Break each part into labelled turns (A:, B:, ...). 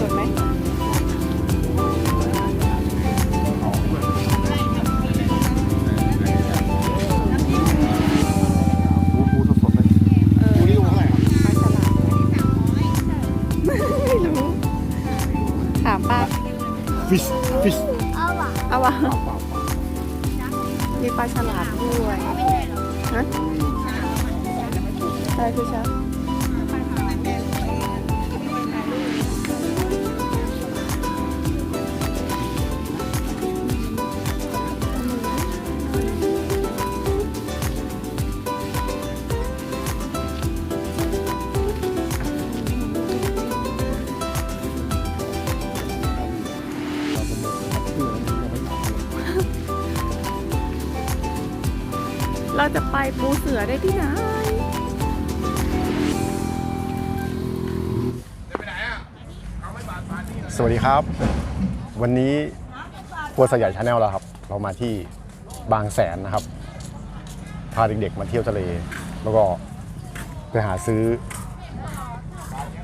A: สด
B: ไหม
A: ปูปูสดๆเลย
B: เออ
A: ปูนี่โลเท่าไหร่ครับ
B: ปลาฉลามไม่รู้ ถามป้า
A: ฟิชฟิช
B: เอาวะ
A: เปล่าเปล่าเปล่า
B: มีปลาฉลามด้วยฮะอะไรคือช้าเปปูเสือได้ที่ไหน
A: สวัสดีครับ วันนี้ครัวสยายชาแนลแล้วครับ เรามาที่บางแสนนะครับ พาเด็กๆมาเที่ยวทะเล แล้วก็ไปหาซื้อ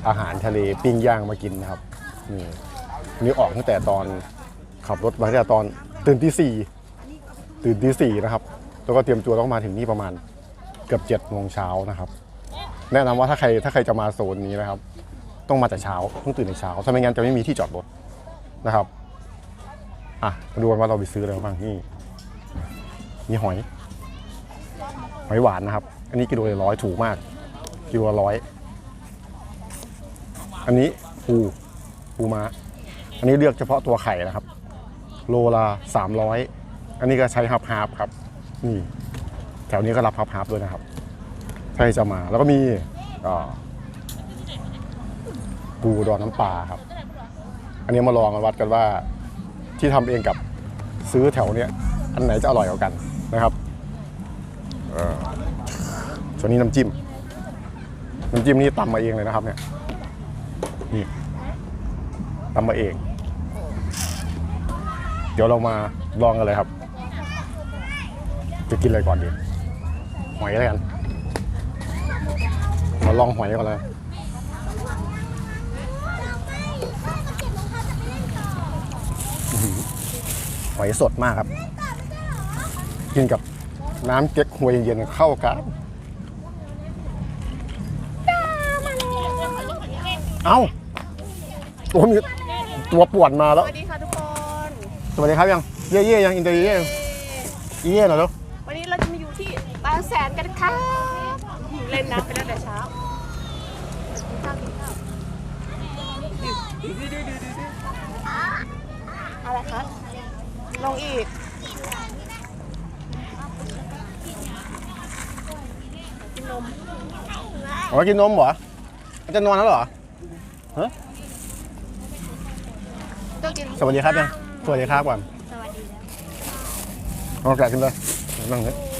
A: อาหารทะเลปิ้งย่างมากินนะครับนี่นนี้ออกตั้งแต่ตอนขับรถมาตั้งแต่ตอนตื่นที่สี่ตื่นที่สี่นะครับ แล้วก็เตรียมตัวต้องมาถึงนี่ประมาณเกือบเจ็ดโมงเช้านะครับ แนะนำว่าถ้าใครถ้าใครจะมาโซนนี้นะครับ ต้องมาแต่เช้าต้องตื่นแต่เช้าถ้าไม่งั้นจะไม่มีที่จอดรถนะครับอะมาดูกันว่าเราไปซื้ออะไรบ้างนี่มีหอย หอยหวานนะครับ อันนี้กิโลละร้อยถูกมากกิโลละร้อยอันนี้ปูปูม้าอันนี้เลือกเฉพาะตัวไข่นะครับ โลละสามร้อยอันนี้ก็ใช้ฮับฮับครับ นี่แถวนี้ก็รับฮับฮับด้วยนะครับใครจะมาแล้วก็มีปูดองน้ำปลาครับ อันนี้มาลองมาวัดกันว่าที่ทำเองกับซื้อแถวเนี้ยอันไหนจะอร่อยกว่ากันนะครับส่วนนี้น้ำจิ้มน้ำจิ้มนี่ตำมาเองเลยนะครับเนี่ยนี่ตำมาเอง เดี๋ยวเรามาลองกันเลยครับ จะกินอะไรก่อนดี หอยอะไรกันมาลองหอยก่อนเลยหอยสดมากครับ กินกับน้ำเก๊กฮวยเย็นๆเข้ากันเอ้าโอ้มีตัวป่วนมา
B: ส
A: แล้ว
B: วัสดีค่ะทุกคน
A: สวัสดีครับยัง เย่เย่ยังอินเตอร์เย่เย่หน่อยแล้ว
B: ค่ะเล่นน้ำไปแล้วแต่เช้ากินข้าวกินข้าวอะไรคะ ลงอีก
A: อ๋อกินนมเหรอ จะนอนแล้วเหรอ
B: ต้องกิน
A: สวัสดีครับยังสวัสดีครับก่อน
B: สวัสดีแล้ว
A: เอาแกะขึ้นเลยนั่งเลย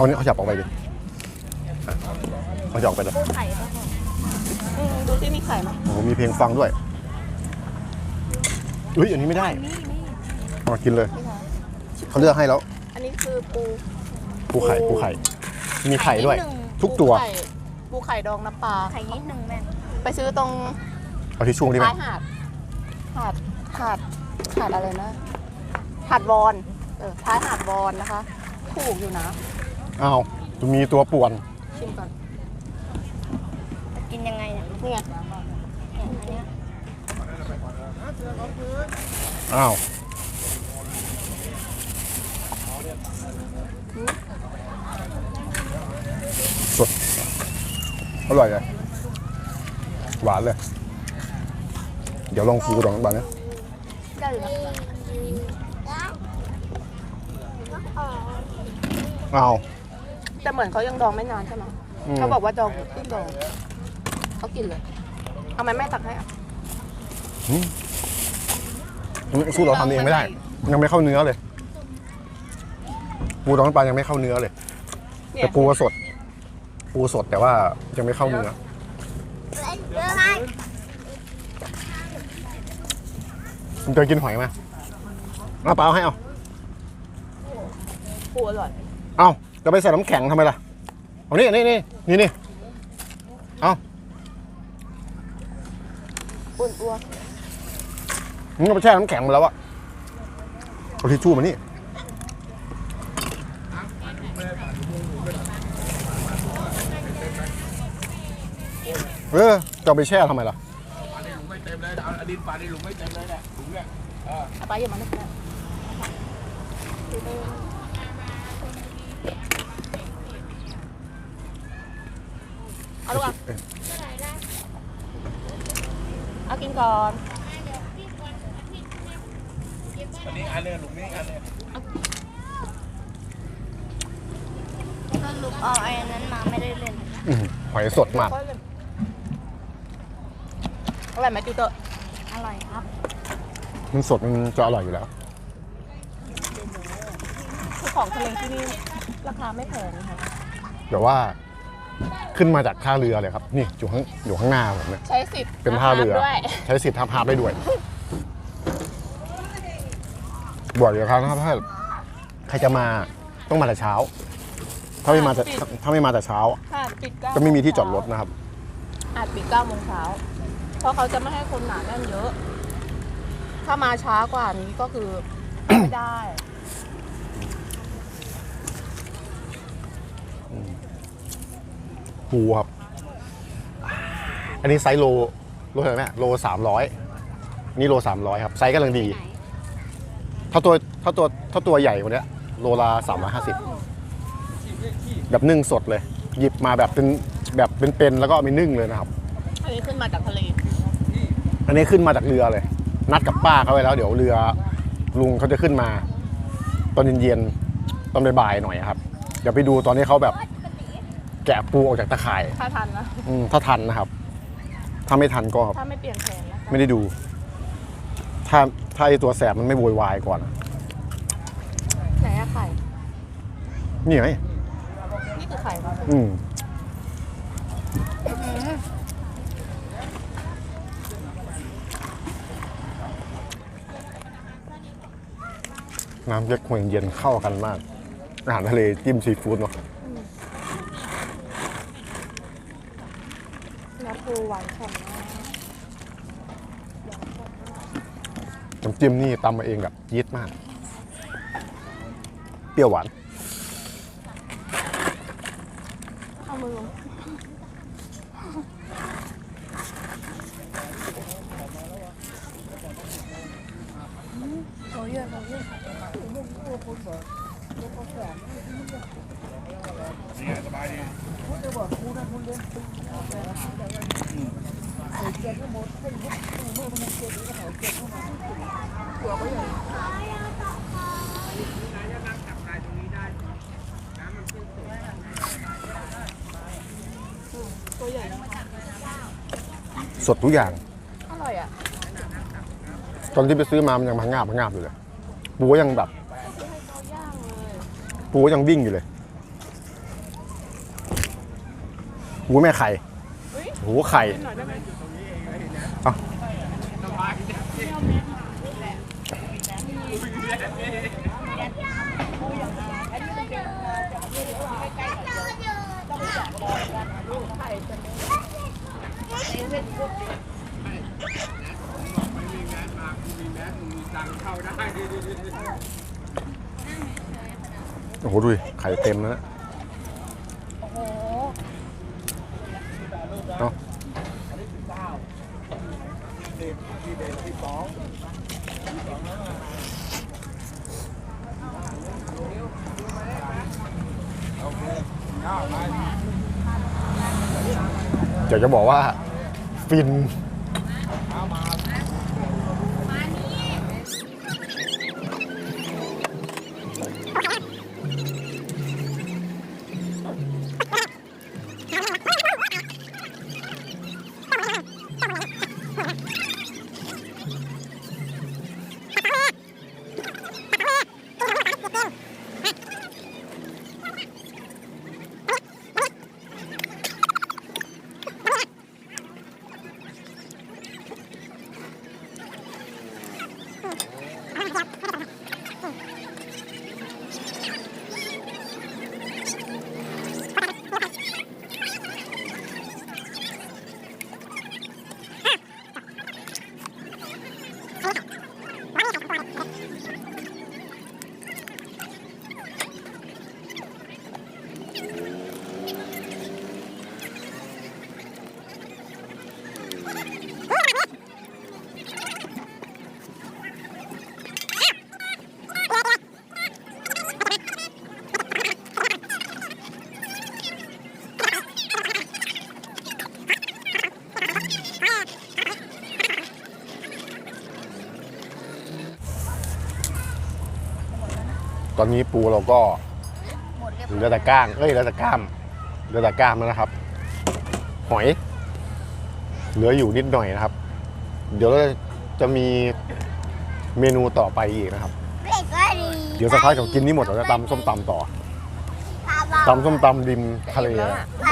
A: เอาเนี่ยเขาจับออกไปดิอะเขาจะออกไปเลย
B: ไข่ป่ะอืมดูที่มีไข่ไหม
A: โอ้โหมีเพลงฟังด้วยอุ้ยอันนี้ไม่ได้เอามากินเลยเขาเลือกให้แล้ว
B: อันนี้คือปู
A: ปูไข่ปูไข่ มีไข่ด้วยทุกตัว
B: ปูไข่ปูไข่ดองน้ำปลา
C: ไข่นิดหนึ่งแม่
B: ไปซื้อตรง
A: เอาทิชชู่ดิไหม
B: ท้ายหาดหาดหาดหาดอะไรนะหาดวอนเออท้ายหาดวอนนะคะ ถูกอยู่นะ
A: อ้าวมีตัวป่วน
B: ชิมก่อน
C: จะกินยังไงเนี่ย
B: นี่ไง
C: เนี่ยอันเนี้ย
A: อ้าว สด อร่อยเลยหวานเลย เดี๋ยวลองฟูดองบ้างนะ
B: ได้อยู่นะ
A: อ้าว
B: แต่เหมือนเขายังดองไม่นานใช่ไหม
A: อืม
B: เขาบอกว่าดองขึ้นดองเขากินเลยทำไมแม่ตักให้อะ
A: อืมสู้เราทำเองไม่ได้
B: ท
A: ยังไม่เข้าเนื้อเลยปูดองน้ำปลายังไม่เข้าเนื้อเลย
B: เนี่ย
A: แต่ปูก็สด ปูสดแต่ว่ายังไม่เข้าเนื้อ
C: เยอะไหม
A: คุณเคยกินหอยไหมเอาเปล่าให้เอา
B: ปูอร่อย
A: เอา จะไปใส่น้ำแข็งทำไมล่ะ เอานี่นี่นี่นี่นี่เอา
B: ปูนอ้วน
A: มึงเอาไปแช่น้ำแข็งมาแล้วอะเอาทิชชู่มานี่เออจะเอาไปแช่ทำไมล่ะ
D: ไม่เต็มเลยเอาอดินปลาในหลุมไม่เต็มเลยเนี่ยหลุมเนี่ย
B: เอาไปอย่ามานึกนะ เอาลูกอะเอากินก่อน
D: อันนี้อันนึงหลุมนี้อันนึง
C: สรุปเอาไอ้นั้นมาไม่ได้เล่น
A: อื้อหือหอยสดมาก
B: อร่อยไหมจูเตอร์
C: อร่อยครับ
A: มันสดมันจะอร่อยอยู่แล้ว
B: คือของทะเลที่นี่ราคาไม่แพงนะคะ
A: แต่ว่า ขึ้นมาจากท่าเรือเลยครับ นี่อยู่ข้างอยู่ข้างหน้าผมเนี่ย
B: ใช้สิทธิ์
A: เป็นท่าเรือ
B: ด้วย
A: ใช้สิทธิ์ทับพาได้ด้วยบอกอยู่ครับถ้าใครจะมาต้องมาแต่เช้า ถ้าไม่มาแต่ถ้าไม่มาแต่เช้า
B: หาดปิดเก้า
A: จะไม่มีที่จอดรถนะครับ
B: หาดปิดเก้าโมงเช้า เพราะเขาจะไม่ให้คนหนาแน่นเยอะ ถ้ามาช้ากว่านี้ก็คือ ไม่ได้
A: ปูครับ อันนี้ไซส์โลโลเท่าไหร่แม่โลสามร้อยนี่โลสามร้อยครับ ไซส์กำลังดี ถ้าตัวถ้าตัวถ้าตัวใหญ่กว่านี้โลละสามร้อยห้าสิบแบบนึ่งสดเลย หยิบมาแบบเป็นแบบเป็นๆแล้วก็เอาไปนึ่งเลยนะครับ
B: อันนี้ขึ้นมาจากทะเล
A: อันนี้ขึ้นมาจากเรือเลย นัดกับป้าเขาไว้แล้ว เดี๋ยวเรือลุงเขาจะขึ้นมา ตอนเย็นๆตอนบ่ายๆหน่อยครับ เดี๋ยวไปดูตอนนี้เขาแบบ แกะปูออกจากตะข่าย
B: ถ้าทันนะ
A: อืมถ้าทันนะครับ ถ้าไม่ทันก็
B: ถ้าไม่เปลี่ยนแผนนะคะ
A: ไม่ได้ดู ถ้าถ้าไอตัวแสบมันไม่โวยวายก่อนอะ
B: ไหนอะไข่
A: นี่ไง
B: นี่คือไข่ปะ
A: อืมน้ำเล็กหวยเย็นเข้ากันมาก อาหารทะเลจิ้มซีฟู้ดเนาะ
B: เนื้อปูหวานฉ่ำมาก
A: น้ำ จิ้มนี่ตำมาเองแบบยีดมาก เปรี้ยวหวาน
B: เอามือลง
D: สบายดี
B: ตัวใหญ่
A: สดทุกอย่าง
B: อร่อยอะ
A: ตอนที่ไปซื้อมามันยังพังงาบพังงาบอยู่เลย ปูก็ยังแบบ ปูก็ยังวิ่งอยู่เลยปูแม่ไข่โอ้โหไข่
B: หน่อยได้ไหม
A: เอา โอ้โหดูดิไข่เต็มนะ
B: โอ้โห
A: เนาะอยากจะบอกว่า ฟิน นนี้ปูเราก็
C: หมดเรียบ
A: เหลือแต่ก้าง เอ้ยเหลือแต่กล้ามเหลือแต่กล้ามแล้วนะครับ หอย เหลืออยู่นิดหน่อยนะครับ เดี๋ยวเราจะมีเมนูต่อไปอีกนะครับ
C: เด็กก็ดี
A: เดี๋ยวสักพักเรากินนี่หมดเราจะตำส้มตำต่อตำส้มตำริมทะเลอะ
C: ไป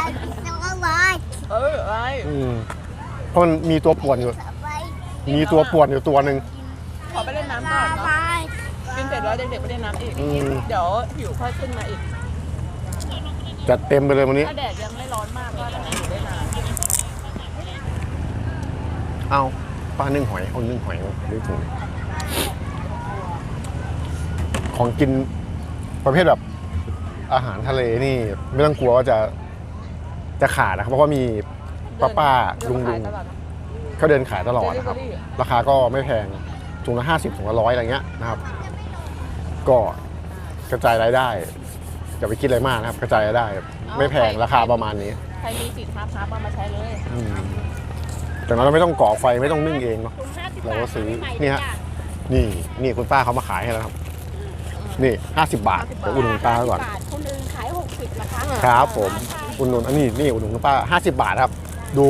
C: แล้วก็ไป
B: เออไอ้
A: อืมเพราะมันมีตัวป่วนอยู่
C: ไป
A: มีตัวป่วนอยู่ตัวหนึ่ง
B: ขอไปเล่นน้ำก่อน
C: ไป
B: เนาะกินเสร็จแล้วเด็กๆไปเล่นน้ำอีก
A: อืม
B: เดี๋ยวหิวค่อยขึ้นมาอีก
A: จัดเต็มไปเลยวันนี้
B: ถ้าแดดยังไม่ร้อนมากก็ได้อยู่ได้นาน
A: เอาป้านึ่งหอยเอานึ่งหอยนึกถึงของกินประเภทแบบอาหารทะเลนี่ ไม่ต้องกลัวว่าจะจะขาดนะครับ เพราะว่ามีป้าป้าลุงลุง
B: เดินขายตลอดนะ
A: เขาเดินขายตลอดนะครับ
B: Delivery
A: ราคาก็ไม่แพงถุงละห้าสิบถุงละร้อยอะไรเงี้ยนะครับ ก็กระจายรายได้อย่าไปคิดอะไรมากนะครับ กระจายรายได้ไม่แพงราคาประมาณนี้
B: ใครมีสิทธิ์ฮาร์ฟฮาร์ฟเอามาใช้เลย
A: อืมแต่เราไม่ต้องก่อไฟไม่ต้องนึ่งเองเนาะ
C: ถุงห้าสิบ
A: เรา
C: บา
A: ก็
C: ท
A: ซื้อ
C: ใหม่
A: นี่ฮะนี่นี่คุณป้าเขามาขายให้แล้วครับ นี่ห้าสิบบาทเดี๋ยวอุดหนุนป้าไว้ก่อน
C: บาทคนหนึ่งขายหกสิบนะคะ
A: ครับผม อุดหนุนอันนี้นี่อุดหนุนคุณป้าห้าสิบบาทครับ ดู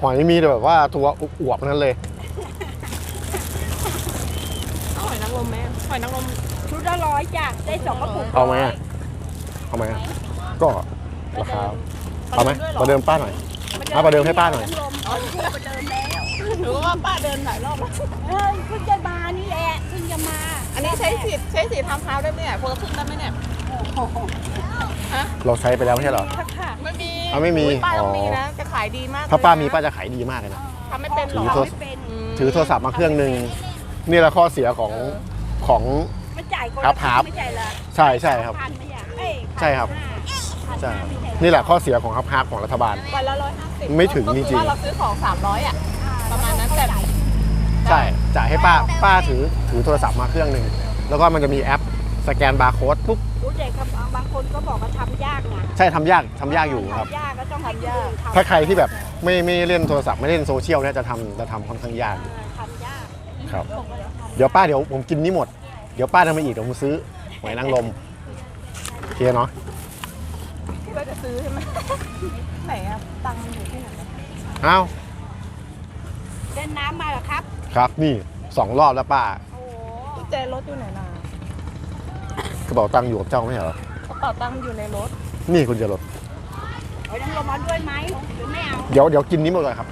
A: หอยมีแต่แบบว่าตัวอวบๆทั้งนั้นเลย
B: เอาหอยนาง รมไหมหอยนางรม
C: ชุดละร้อยจ้ะได้สองกระปุก
A: เอาไหมอะเอาไหมอะก็ราคาเอาไหมประเดิมป้าหน่อยเอาประเดิมให้ป้าหน่อย
C: ลมเอาคู่ประเดิมแล้ว
B: หรือว่าป้าเดินหลายรอบแล้ว
C: เฮ้ยเพิ่งจะมานี่แหละเพิ่งจะมา
B: อันนี้ใช้สิทธิ์ใช้สิทธิ์ทำเท้าได้ไหมเนี่ยคนละครึ่งได้ไหมเนี่ย
A: เราใช้ไปแล้วไม่ใช่เหรอ
C: ค่ะค่ะ
B: ไม่มี
A: เอาไม่มี
B: อุ๊ยป้าต้อง
A: อ๋อ
B: มีนะจะขายดีมาก
A: ถ้าป้ามี
B: เลยนะ
A: ป้าจะขายดีมากเลยนะ
B: ทำไม่เป็นหรอ
A: ถือโทร
C: ไม่เป็น
B: ม
A: ถือโทรศัพท์มาเครื่องหนึ่ง นี่แหละข้อเสียของของ
C: ไม่จ่ายคน
A: ครับครับ
C: ไม่จ่ายละ
A: ใช่ใช่ครับ
C: พันไม่อยากเอ้ย
A: ใช่ครับ
C: พัน
A: ใช่
C: ห้าไม่จ่าย
A: นี่แหละข้อเสียของฮับฮับของรัฐบาล
B: วันละร้อยห้าสิบ
A: ไม่ถึง
B: ก็คือ
A: จริงๆ
B: ว่าเราซื้อของสามร้อยอะ ประมาณนั้นแต่
A: ใช่จ่ายให้ป้าป้าถือถือโทรศัพท์มาเครื่องหนึ่งแล้วก็มันจะมีแอปสแกนบาร์โค้ดปุ๊บ
C: ผู้ใหญ่ครับบางคนก็บอกว่าทำยากนะ
A: ใช่ทำยากทำยากอยู่ครับ
C: ทำยากก็ต้องให้คนอื่นทำ
A: ถ้าใครที่แบบไม่ไม่เล่นโทรศัพท์ไม่เล่นโซเชียลเนี่ยจะทำจะทำค่อนข้างยาก
C: เออทำยาก
A: ครับ เดี๋ยวป้าเดี๋ยวผมกินนี้หมด เดี๋ยวป้าทำมาอีกเดี๋ยวผมซื้อหอยนางรมโอเคเนาะ
B: ที่ว่าจะซื้อใช่ไหมไหนอะตังค์อยู่ที่ไหนอะ
A: อ้าว
C: เล่นน้ำมาเหรอครับ
A: ครับนี่สองรอบแล้วป้า
C: โอ้โห
B: กุญแจรถอยู่ไหนน่ะ
A: กระเป๋าตังค์อยู่กับเจ้าไม่ใช่เหรอก
B: ระเป๋าตังค์อยู่ในรถ
A: นี่คุณจะลด
C: เอาน้ำลมมาด้วยไหมหรือไม่เอา
A: เดี๋ยวเดี๋ยวกินนี้หมดเลยครับ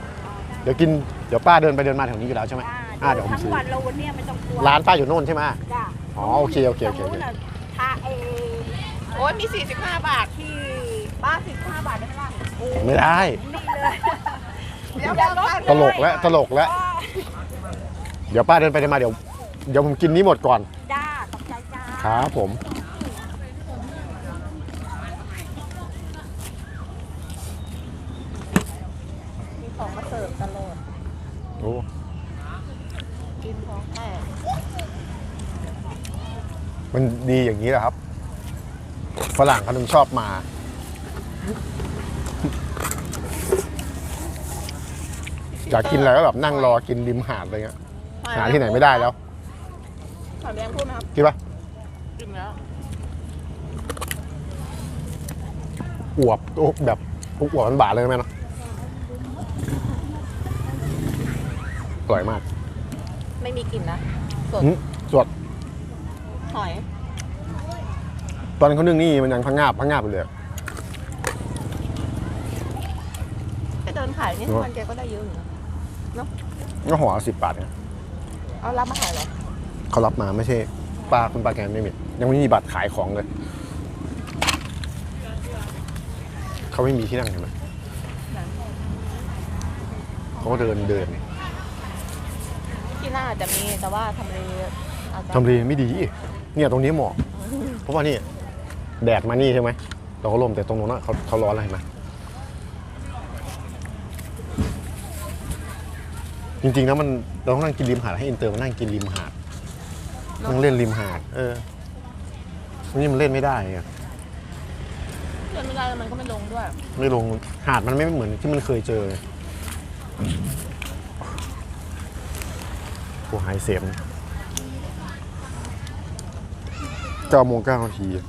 A: เดี๋ยวกินเดี๋ยวป้าเดินไปเดินมาแถวนี้อยู่แล้วใช่ไหม อ่าเดี๋ยวผม
C: ทั้ง
A: ซื้อ
C: วันเราวันเนี้ยไม่ต้องกลัว
A: ร้านป้าอยู่โน่นใช่ไหม
C: จ้ะ
A: อ๋อโอเคโอเคโอเค
C: ตรงนู้นน่ะทาเอ
B: โอ้ยมี 45 บาท
C: ที่
B: ป้า45บาทได้ไหมล่ะ
A: ไม่ได้
C: นี่เลย
B: เดี๋ยวเดี๋ยวรถ
A: ตลกแล้วตลกแล้ว เดี๋ยวป้าเดินไปเดินมาเดี๋ยวเดี๋ยวผมกินนี้หมดก่อน
C: จ้าขอบใจจ้า
A: ครับผม
B: มีของมาเสิร์ฟตลอด
A: โอ้
B: กินของแตก
A: มันดีอย่างนี้แหละครับ ฝรั่งเขาถึงชอบมา อยากกินอะไรก็แบบนั่งรอกินริมหาดอะไรเงี้ย หาที่ไหนไม่ได้แล้ว
B: ถามแดงพูดไหมครับ
A: คิดปะ
B: กินแล้ว
A: อวบโอ้แบบอวบมันบาทเลยไหมเนาะอร่อยมาก
B: ไม่มีกลิ่นนะ สด
A: อื้อสด
B: หอย
A: ตอนเขานึ่งนี่มันยังพังงาบพังงาบไปเลย
B: ไปเดินขายนี่ทุกวันแกก็ได้เยอะอยู่นะ
A: ก็ห่อสิบบาทเนี่ย
B: เอารับมาขายเหรอ
A: เขารับมาไม่ใช่ป้าคุณป้าแกไม่มียังไม่มีบัตรขายของเลย เขาไม่มีที่นั่งเห็นไหมเขาก็เดินเดิน
B: ที่น่าจะมีแต่ว่าทำเลอาจจะ
A: ทำเลไม่ดี เนี่ยตรงนี้เหมาะเพราะว่านี่แดดมานี่ใช่ไหมเราก็ลมแต่ตรงนู้นนะเขาเขาร้อนอะไรมาจริงๆแล้วมันเราต้องนั่งกินริมหาดให้อินเตอร์มานั่งกินริมหาดนั่งเล่นริมหาด เออนี่มันเล่นไม่ได้อะ
B: เดินไม่ได้แล้วมันก็ไม่ลงด้วย
A: ไม่ลงหาดมันไม่เหมือนที่มันเคยเจอโอ้หายเสียม เก้าโมงเก้านาทีอะ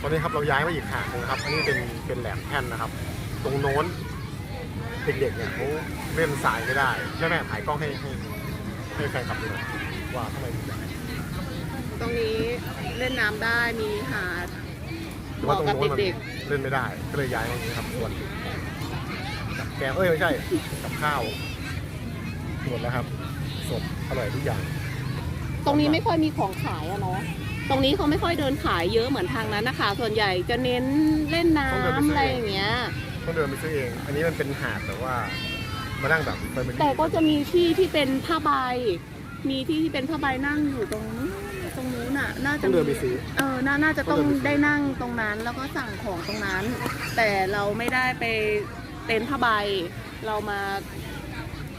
A: ตอนนี้ครับเราย้ายมาอีกหาดหนึงนะครับ อันนี้เป็นเป็นแหลมแท่นนะครับ ตรงโน้นเด็กๆเนี่ยเขาเล่นสายไม่ได้ใช่ไหมถ่ายกล้องให้ให้ให้แฟนคลับดูหน่อยว่าทำไมถึงย้าย
B: ตรงนี้เล่นน้ำได้มีหาด
A: หรือว่าตรงโน้นมัน
B: เหมาะกับเด็ก
A: เล่นไม่ได้ ก็เลยย้ายมาตรงนี้ครับส่วนกับแกงเอ้ยไม่ใช่กับข้าวหมดแล้วครับสดอร่อยทุกอย่าง
B: ตรงนี้ไม่ค่อยมีของขายอะเนาะตรงนี้เขาไม่ค่อยเดินขายเยอะเหมือนทางนั้นนะคะส่วนใหญ่จะเน้นเล่นน้ำอะไรอย่างเงี้ย
A: ต้องเดินไปซื้อเอง อันนี้มันเป็นหาดแต่ว่ามานั่งแบบเฟรน
B: แต่ก็จะมีที่ที่เป็นผ้าใบ มีที่ที่เป็นผ้าใบนั่งอยู่ตรงนู้นตรงนู้นน่ะ น่าจะ
A: ต้อง
B: มี
A: เดินไปซื้อ
B: เออน่าน่าจะต้อง
A: ต้องเดินไปซื้อ
B: ได้นั่งตรงนั้นแล้วก็สั่งของตรงนั้น แต่เราไม่ได้ไปเต็นท์ผ้าใบ เรามา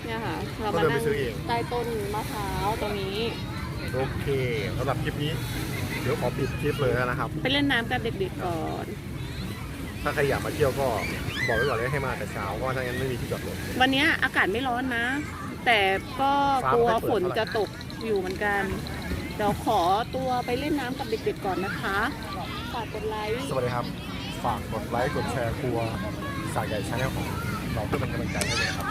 B: เนี่ยค่ะเรามานั่งใต้ต้นมะพร้าวตรงนี้
A: โอเคสำหรับคลิปนี้ เดี๋ยวขอปิดคลิปเลยนะครับ
B: ไปเล่นน้ำกับเด็กๆก่อน
A: ถ้าใครอยากมาเที่ยวก็บอกไว้ก่อนเลยให้มาแต่เช้าเพราะว่าถ้างั้นไม่มีที่จอดรถ
B: วันเนี้ยอากาศไม่ร้อนนะ แต่ก็
A: ฟ้าก
B: ลัว
A: ไม่เปิด
B: ฝน
A: เท่าไหร่
B: จะตกอยู่เหมือนกัน เดี๋ยวขอตัวไปเล่นน้ำกับเด็กๆก่อนนะคะฝากกดไลค์
A: สวัสดีครับ ฝากกดไลค์กดแชร์ครัวสายใหญ่ชาแนลของเราเพื่อเป็นกำลังใจให้เลยนะครับ